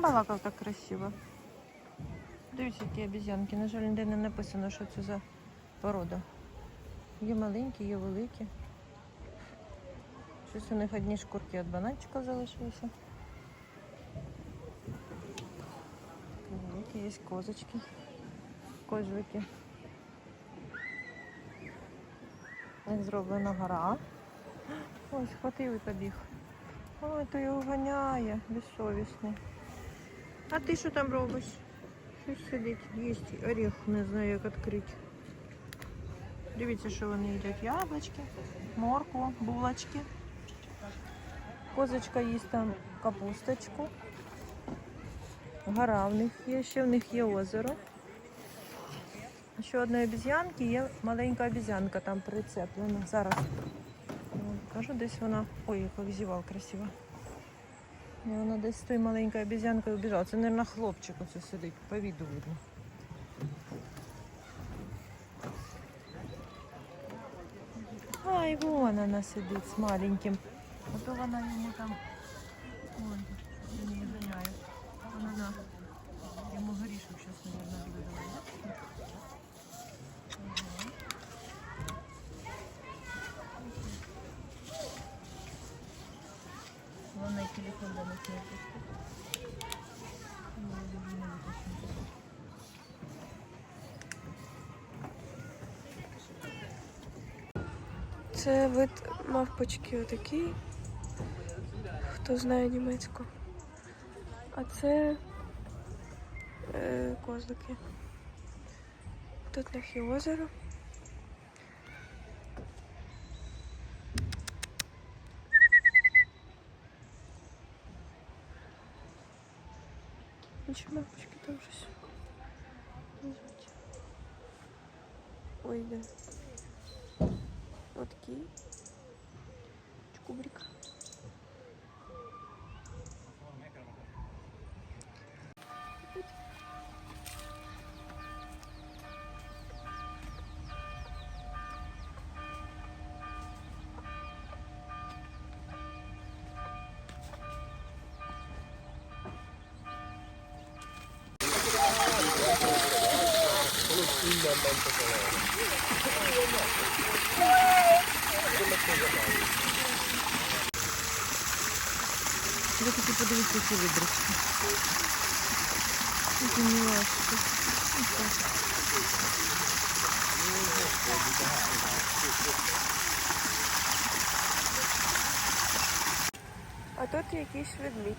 балакав так красиво. Дивіться, які обіз'янки. На жаль, ніде не написано, що це за порода. Є маленькі, є великі. Щось у них одні шкурки від бананчика залишилися. Великі, є козочки, козлики. Як зроблена гора. Ось, схватив і побіг. Ой, то його ганяє, безсовісний. А ти що там робиш? Щось сидить, їсть оріх, не знаю, як відкрити. Дивіться, що вони їдять. Яблучки, моркву, булочки. Козочка їсть там капусточку. Гора в них є, ще в них є озеро. Ще одної обіз'янки є маленька обіз'янка там прицеплена. Зараз кажу, десь вона. Ой, як зівал красиво. І вона десь з тою маленькою обіз'янкою біжала. Це, мабуть, хлопчик оце сидить, по віду видно. Ай, вон вона сидить з маленьким. Ото вона йому там. Ой, не ганяю. Вона на йому горішок зараз, мабуть, буде давати. Вона і телефон до них не пустить. Ну, я дуже не витащу. Це вид мавпочки отакий, хто знає німецьку. А це е, козлики. Тут є озеро. Інші мавпочки там щось. Ой, де. aqui. Descobri que Ви тільки подивіться ці видрички. Які милашки. А тут якийсь ведмідь.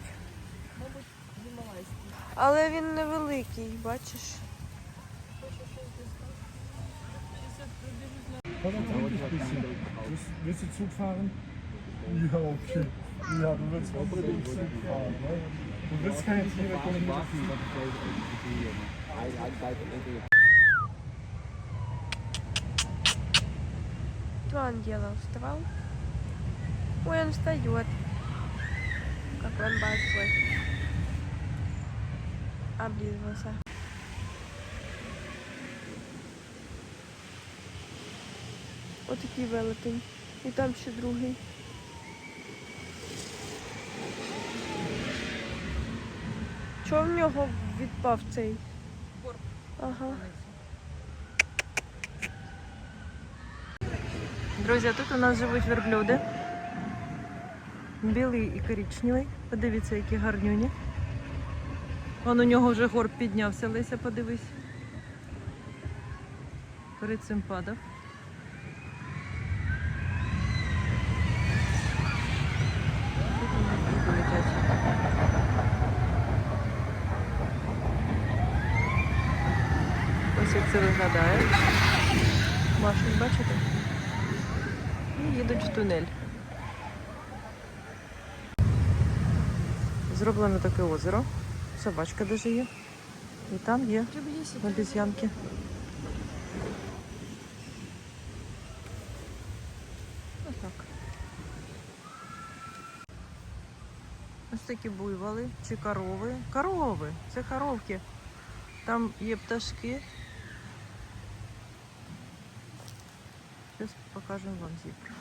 Але він невеликий, бачиш. Komm, komm, ein bisschen. Willst, willst du Zug fahren? Ja, okay. Ja, du willst unbedingt Zug fahren, ne? Du willst keine Tiere kommen. Что он делал? Вставал? Ой, он встает. Как он большой. Облизывался. Вот такий велетень. І там ще другий. Чого в нього відпав цей? Ага. Друзі, тут у нас живуть верблюди. Білий і коричневий. Подивіться, які гарнюні. Вон у нього вже горб піднявся, Леся, подивись. Перед цим падав. Тут у нас люди летять. Ось це виглядає. Машуть, бачите? І їдуть в тунель. Зроблено таке озеро. Собачка даже є. І там є обезьянки. Ось так. Ось такі буйволи чи корови. Корови! Це коровки. Там є пташки. Зараз покажемо вам зібр.